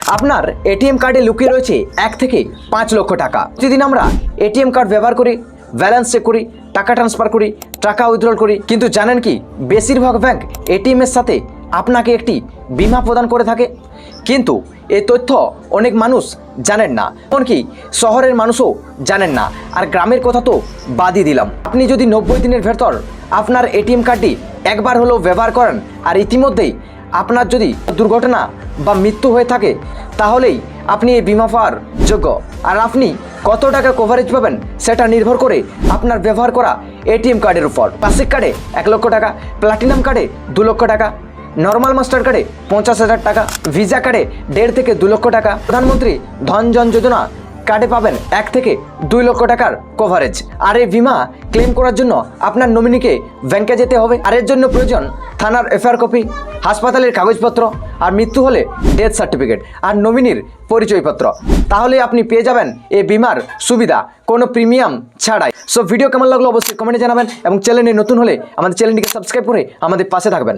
আপনার এটিএম কার্ডে লুকিয়ে রয়েছে এক থেকে পাঁচ লক্ষ টাকা। প্রতিদিন আমরা এটিএম কার্ড ব্যবহার করি, ব্যালেন্স চেক করি, টাকা ট্রান্সফার করি, টাকা উইথড্রল করি, কিন্তু জানেন কি, বেশিরভাগ ব্যাংক এটিএম এর সাথে আপনাকে একটি বীমা প্রদান করে থাকে। কিন্তু এই তথ্য অনেক মানুষ জানেন না, এমনকি শহরের মানুষও জানেন না। আর গ্রামের কথা তো বাদই দিলাম। আপনি যদি নব্বই দিনের ভেতর আপনার এটিএম কার্ডটি একবার হলেও ব্যবহার করেন, আর ইতিমধ্যেই আপনার যদি দুর্ঘটনা বা মৃত্যু হয়ে থাকে, তাহলেই আপনি এই বিমা পাওয়ার যোগ্য। আর আপনি কত টাকা কভারেজ পাবেন, সেটা নির্ভর করে আপনার ব্যবহার করা এটিএম কার্ডের উপর। ক্লাসিক কার্ডে এক লক্ষ টাকা প্লাটিনাম কার্ডে দু লক্ষ টাকা নর্মাল মাস্টার কার্ডে পঞ্চাশ হাজার টাকা ভিসা কার্ডে দেড় থেকে দু লক্ষ টাকা। প্রধানমন্ত্রী ধন জন যোজনা কার্ডে পাবেন এক থেকে দুই লক্ষ টাকার কভারেজ আর এই বিমা ক্লেম করার জন্য আপনার নমিনিকে ব্যাংকে যেতে হবে। আর এর জন্য প্রয়োজন থানার এফআইআর কপি হাসপাতালের কাগজপত্র আর মৃত্যু হলে ডেথ সার্টিফিকেট আর নমিনির পরিচয়পত্র। তাহলে আপনি পেয়ে যাবেন এই বিমার সুবিধা, কোনো প্রিমিয়াম ছাড়াই। সো ভিডিও কেমন লাগল অবশ্যই কমেন্টে জানাবেন এবং চ্যানেলে নতুন হলে আমাদের চ্যানেলটিকে সাবস্ক্রাইব করে আমাদের পাশে থাকবেন।